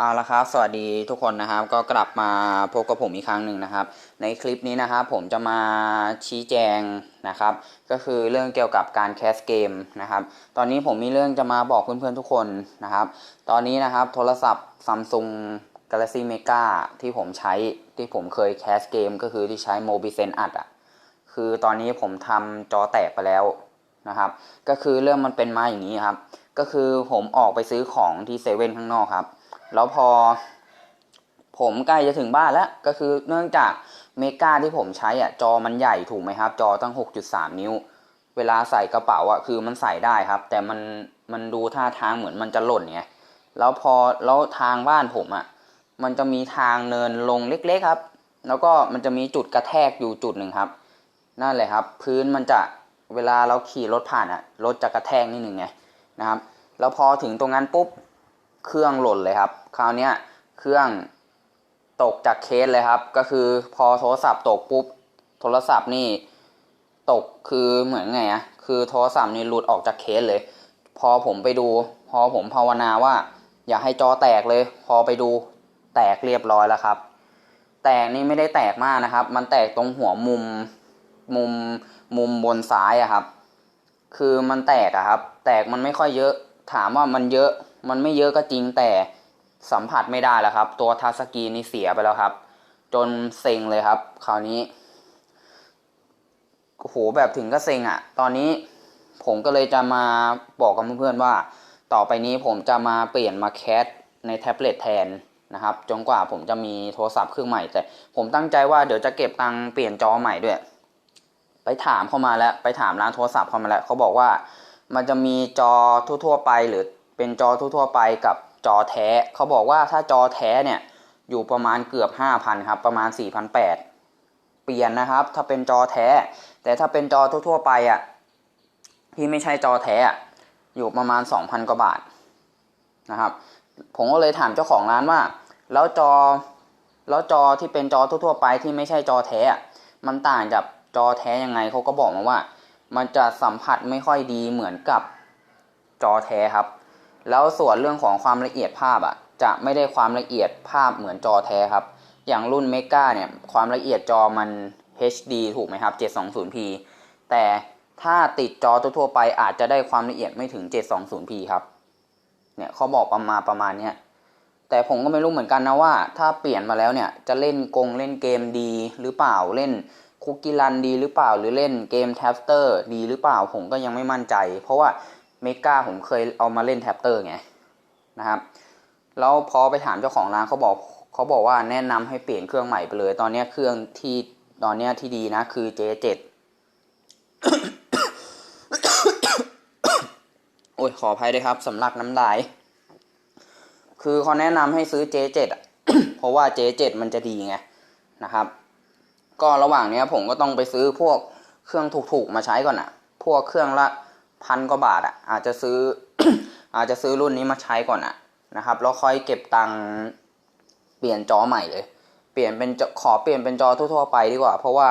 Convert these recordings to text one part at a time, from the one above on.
เอาละครับ สวัสดีทุกคนนะครับ ก็กลับมาพบกับผมอีกครั้งหนึ่งนะครับ ในคลิปนี้นะครับผมจะมาชี้แจงนะครับ ก็คือเรื่องเกี่ยวกับการแคสเกมนะครับ ตอนนี้ผมมีเรื่องจะมาบอกเพื่อนๆทุกคนนะครับ ตอนนี้นะครับโทรศัพท์ Samsung Galaxy Mega ที่ผมใช้ที่ผมเคยแคสเกม ก็คือที่ใช้ Mobizen อัดอะ คือตอนนี้ผมทำจอแตกไปแล้วนะครับ ก็คือเรื่องมันเป็นมาอย่างนี้ครับ ก็คือผมออกไปซื้อของที่เซเว่นข้างนอกครับ แล้วพอ ผมใกล้จะถึงบ้านแล้ว ก็คือเนื่องจากเมกาที่ผมใช้อะจอมันใหญ่ถูกไหมครับ จอตั้ง 6.3 นิ้ว เวลาใส่กระเป๋าอะคือมันใส่ได้ครับ แต่มันมันดูท่าทางเหมือนมันจะหล่นไงแล้วพอแล้วทางบ้านผมอะมันจะมีทางเนินลงเล็ก ๆครับ แล้วก็มันจะมีจุดกระแทกอยู่จุดหนึ่งครับ นั่นเลยครับ พื้นมันจะเวลาเราขี่รถผ่านอะรถจะกระแทกนิดหนึ่งไงนะครับ แล้วพอถึงตรงนั้นปุ๊บ เครื่องหล่นเลยครับ คราวนี้เครื่องตกจากเคสเลยครับ ก็คือพอโทรศัพท์ตกปุ๊บ โทรศัพท์นี่ตกคือเหมือนไงอะคือโทรศัพท์นี่หลุดออกจากเคสเลย พอผมไปดู พอผมภาวนาว่า อย่าให้จอแตกเลย พอไปดูแตกเรียบร้อยแล้วครับ แตกนี่ไม่ได้แตกมากนะครับ มันแตกตรงหัวมุมมุมมุมบนซ้ายอะครับ คือมันแตกอะครับ แตกมันไม่ค่อยเยอะ ถามว่ามันเยอะ มันไม่เยอะก็จริงแต่สัมผัสไม่ได้แล้วครับ ตัวทัสกีนี่เสียไปแล้วครับ จนเซ็งเลยครับ คราวนี้โอ้โหแบบถึงก็เซ็งอะ ตอนนี้ผมก็เลยจะมาบอกกับเพื่อนๆว่า ต่อไปนี้ผมจะมาเปลี่ยนมาแคสในแท็บเล็ตแทนนะครับจนกว่าผมจะมีโทรศัพท์เครื่องใหม่ แต่ผมตั้งใจว่าเดี๋ยวจะเก็บตังค์เปลี่ยนจอใหม่ด้วย ไปถามเข้ามาแล้วไปถามร้านโทรศัพท์เข้ามาแล้วเขาบอกว่า มันจะมีจอทั่ว ๆ ไปหรือ เป็นจอทั่วๆไปกับจอแท้เขาบอกว่าถ้าจอแท้เนี่ยอยู่ประมาณเกือบ 5,000ครับประมาณ 4,800 เปลี่ยนนะครับ ถ้าเป็นจอแท้ แต่ถ้าเป็นจอทั่วๆไปอะที่ไม่ใช่จอแท้อะอยู่ประมาณ 2,000 กว่าบาทนะครับ ผมก็เลยถามเจ้าของร้านว่า แล้วจอแล้วจอที่เป็นจอทั่วๆไปที่ไม่ใช่จอแท้มันต่างจากจอแท้ยังไงเขาก็บอกมาว่า มันจะสัมผัสไม่ค่อยดีเหมือนกับจอแท้ครับ แล้วส่วนเรื่องของความละเอียดภาพอะจะไม่ได้ความละเอียดภาพเหมือนจอแท้ครับ อย่างรุ่นเมกาเนี่ยความละเอียดจอมัน HD ถูกไหมครับ 720p แต่ถ้าติดจอทั่วๆไปอาจจะได้ความละเอียดไม่ถึง 720p ครับ เนี่ยเขาบอกประมาณประมาณเนี้ย แต่ผมก็ไม่รู้เหมือนกันนะว่า ถ้าเปลี่ยนมาแล้วเนี่ยจะเล่นกงเล่นเกมดีหรือเปล่าเล่นคุกกี้รันดีหรือเปล่าหรือเล่นเกมแท็บเตอร์ดีหรือเปล่าผมก็ยังไม่มั่นใจ เพราะว่า เมกาผมเคยเอามาเล่นแท็บเตอร์ไงนะครับแล้วพอไปถามเจ้าของร้านเขาบอกเขาบอกว่าแนะนำให้เปลี่ยนเครื่องใหม่ไปเลย ตอนนี้เครื่องที่ตอนนี้ที่ดีนะ คือ J7 โอ้ยขออภัยด้วยครับสำลักน้ำลาย คือเขาแนะนำให้ซื้อ J7 อะเพราะว่า J7 มันจะดีไงนะครับ ก็ระหว่างนี้ผมก็ต้องไปซื้อพวกเครื่องถูกๆมาใช้ก่อนอะพวกเครื่องละ พันกว่าบาทอะอาจจะซื้อ อาจจะซื้อรุ่นนี้มาใช้ก่อนอะนะครับแล้วค่อยเก็บตังค์เปลี่ยนจอใหม่เลย เปลี่ยนเป็นจอขอเปลี่ยนเป็นจอทั่วๆไปดีกว่า เพราะว่า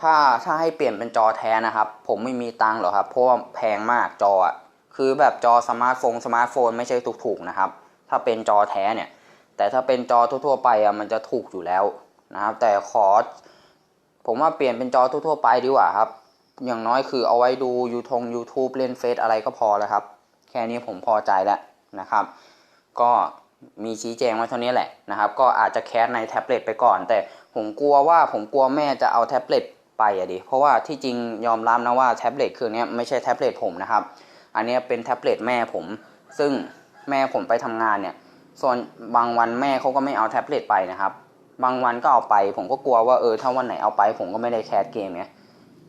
ถ้าถ้าให้เปลี่ยนเป็นจอแท้นะครับ ผมไม่มีตังค์หรอกครับเพราะว่าแพงมากจออะคือแบบจอสมาร์ทโฟนสมาร์ทโฟนไม่ใช่ถูกๆนะครับ ถ้าเป็นจอแท้เนี่ย แต่ถ้าเป็นจอทั่วๆไปอะมันจะถูกอยู่แล้วนะครับ แต่ขอ ผมว่าเปลี่ยนเป็นจอทั่วๆไปดีกว่าครับ อย่างน้อยคือเอาไว้ดูยูทง YouTube เล่นเฟซอะไรก็พอแล้วครับ แค่นี้ผมพอใจแล้วนะครับ ก็มีชี้แจงไว้เท่านี้แหละนะครับ ก็อาจจะแคสในแท็บเล็ตไปก่อน แต่ผมกลัวว่าผมกลัวแม่จะเอาแท็บเล็ตไปอะดิเพราะว่าที่จริงยอมรับนะว่าแท็บเล็ตเครื่องนี้ไม่ใช่แท็บเล็ตผมนะครับ อันนี้เป็นแท็บเล็ตแม่ผม ซึ่งแม่ผมไปทำงานเนี่ยส่วนบางวันแม่เขาก็ไม่เอาแท็บเล็ตไปนะครับ บางวันก็เอาไป ผมก็กลัวว่าเออถ้าวันไหนเอาไป ผมก็ไม่ได้แคสเกมเนี่ย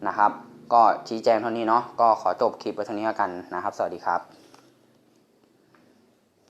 นะครับ ก็ชี้แจงเท่านี้เนาะก็ขอจบคลิปไว้เท่านี้แล้วกันนะครับ สวัสดีครับ